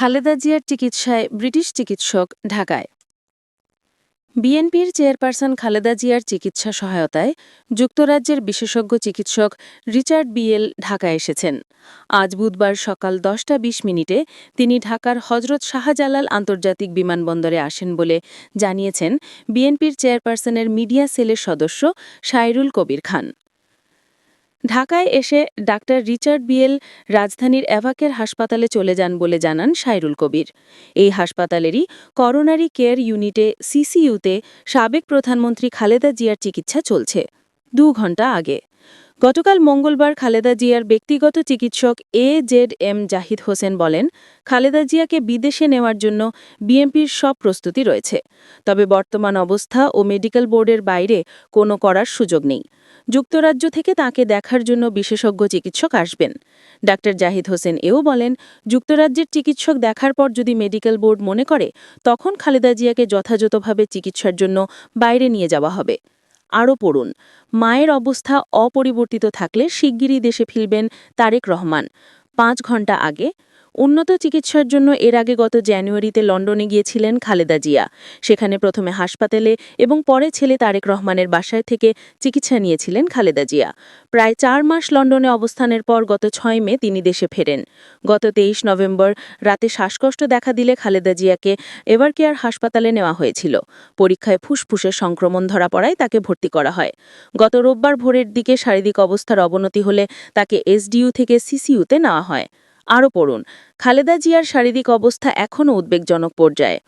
খালেদা জিয়ার চিকিৎসায় ব্রিটিশ চিকিৎসক ঢাকায়। বিএনপির চেয়ারপারসন খালেদা জিয়ার চিকিৎসা সহায়তায় যুক্তরাজ্যের বিশেষজ্ঞ চিকিৎসক রিচার্ড বিএল ঢাকায় এসেছেন। আজ বুধবার সকাল দশটা বিশ মিনিটে তিনি ঢাকার হজরত শাহজালাল আন্তর্জাতিক বিমানবন্দরে আসেন বলে জানিয়েছেন বিএনপির চেয়ারপারসনের মিডিয়া সেলের সদস্য সাইরুল কবির খান। ঢাকায় এসে ডাক্তার রিচার্ড বিএল রাজধানীর অ্যাভাকের হাসপাতালে চলে যান বলে জানান সাইরুল কবির। এই হাসপাতালেরই করোনারি কেয়ার ইউনিটে সিসিইউতে সাবেক প্রধানমন্ত্রী খালেদা জিয়ার চিকিৎসা চলছে। দু ঘণ্টা আগে। গতকাল মঙ্গলবার খালেদা জিয়ার ব্যক্তিগত চিকিৎসক A Z M Zahid Hossain বলেন, খালেদা জিয়াকে বিদেশে নেওয়ার জন্য বিএনপির সব প্রস্তুতি রয়েছে। তবে বর্তমান অবস্থা ও মেডিকেল বোর্ডের বাইরে কোনো করার সুযোগ নেই। যুক্তরাজ্য থেকে তাকে দেখার জন্য বিশেষজ্ঞ চিকিৎসক আসবেন। ডাক্তার জাহিদ হোসেন এও বলেন, যুক্তরাজ্যের চিকিৎসক দেখার পর যদি মেডিকেল বোর্ড মনে করে, তখন খালেদা জিয়াকে যথাযথভাবে চিকিৎসার জন্য বাইরে নিয়ে যাওয়া হবে। আরও পড়ুন। মায়ের অবস্থা অপরিবর্তিত থাকলে শিগগিরই দেশে ফিরবেন তারেক রহমান। পাঁচ ঘণ্টা আগে। উন্নত চিকিৎসার জন্য এর আগে গত জানুয়ারিতে লন্ডনে গিয়েছিলেন খালেদা জিয়া। সেখানে প্রথমে হাসপাতালে এবং পরে ছেলে তারেক রহমানের বাসায় থেকে চিকিৎসা নিয়েছিলেন খালেদা জিয়া। প্রায় চার মাস লন্ডনে অবস্থানের পর গত ছয় মে তিনি দেশে ফেরেন। গত তেইশ নভেম্বর রাতে শ্বাসকষ্ট দেখা দিলে খালেদা জিয়াকে এভারকেয়ার হাসপাতালে নেওয়া হয়েছিল। পরীক্ষায় ফুসফুসে সংক্রমণ ধরা পড়ায় তাকে ভর্তি করা হয়। গত রোববার ভোরের দিকে শারীরিক অবস্থার অবনতি হলে তাকে এসডিইউ থেকে সিসিইউতে নেওয়া হয়। আরও পড়ুন, খালেদা জিয়ার শারীরিক অবস্থা এখনও উদ্বেগজনক পর্যায়ে।